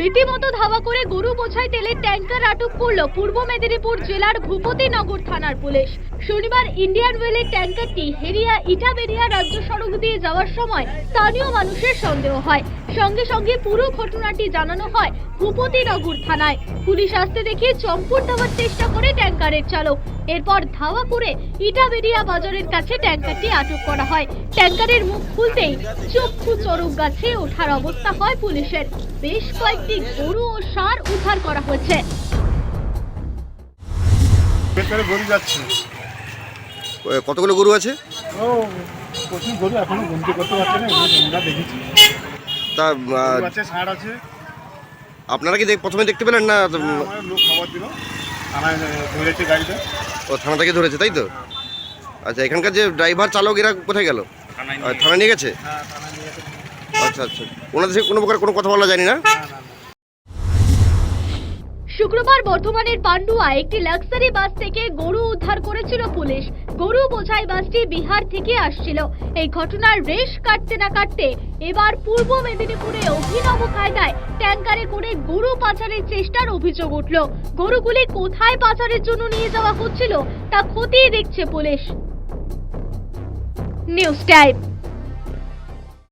রীতিমতো ধাওয়া করে গরু বোঝাই তেলের ট্যাঙ্কার আটক করল পূর্ব মেদিনীপুর জেলার ভূপতিনগর থানার পুলিশ। শনিবার ইন্ডিয়ান ওয়েলের ট্যাঙ্কারটি হেরিয়া ইটাবেরিয়া রাজ্য সড়ক দিয়ে যাওয়ার সময় স্থানীয় মানুষের সন্দেহ হয়। সঙ্গে সঙ্গে পুরো ঘটনাটি জানানো হয় ভূপতিনগর থানায়। পুলিশ আসতে দেখে চম্পট দেওয়ার চেষ্টা করে ট্যাঙ্কারের চালক। এরপর ধাওয়া করে ইটাবেরিয়া বাজারের কাছে ট্যাঙ্কারটি আটক করা হয়। ট্যাঙ্কারের মুখ খুলতেই চক্ষু চরক গাছে ওঠার অবস্থা হয় পুলিশের। বেশ কয়েকটি গরু ও সার উদ্ধার করা হয়েছে। ভেতরে গরু যাচ্ছে। কতগুলো গরু আছে? ও প্রচুর গরু এখনও গুনতে করতে পারছে না আমরা দেখেছি। তা আহ, গরু আছে ষাঁড় আছে। আপনারা কি দেখ- প্রথমে দেখতে পেলেন না? আমার লোক খবর দিল। থানায় ধরেছে গাড়িটা। ও থানা থেকে ধরেছে তাই তো? আচ্ছা এখানকার যে ড্রাইভার চালক এরা কোথায় গেল? আহ, থানা নিয়ে গেছে? হ্যাঁ থানায় নিয়ে গেছে। আচ্ছা আচ্ছা। ওনাদের সাথে কোনো প্রকার কোনো কথা বলা যায়নি না? না না না। শুক্রবার বর্ধমানের পান্ডুয়া একটি লাক্সারি বাস থেকে গরু উদ্ধার করেছিল পুলিশ। গরু বোঝাই বাসটি বিহার থেকে আসছিল। এই ঘটনার রেশ কাটতে না কাটতে এবার পূর্ব মেদিনীপুরে অভিনব কায়দায় ট্যাঙ্কারে করে গরু পাচারের চেষ্টার অভিযোগ উঠল। গরুগুলি কোথায় পাচারের জন্য নিয়ে যাওয়া হচ্ছিল তা খতিয়ে দেখছে পুলিশ। News time.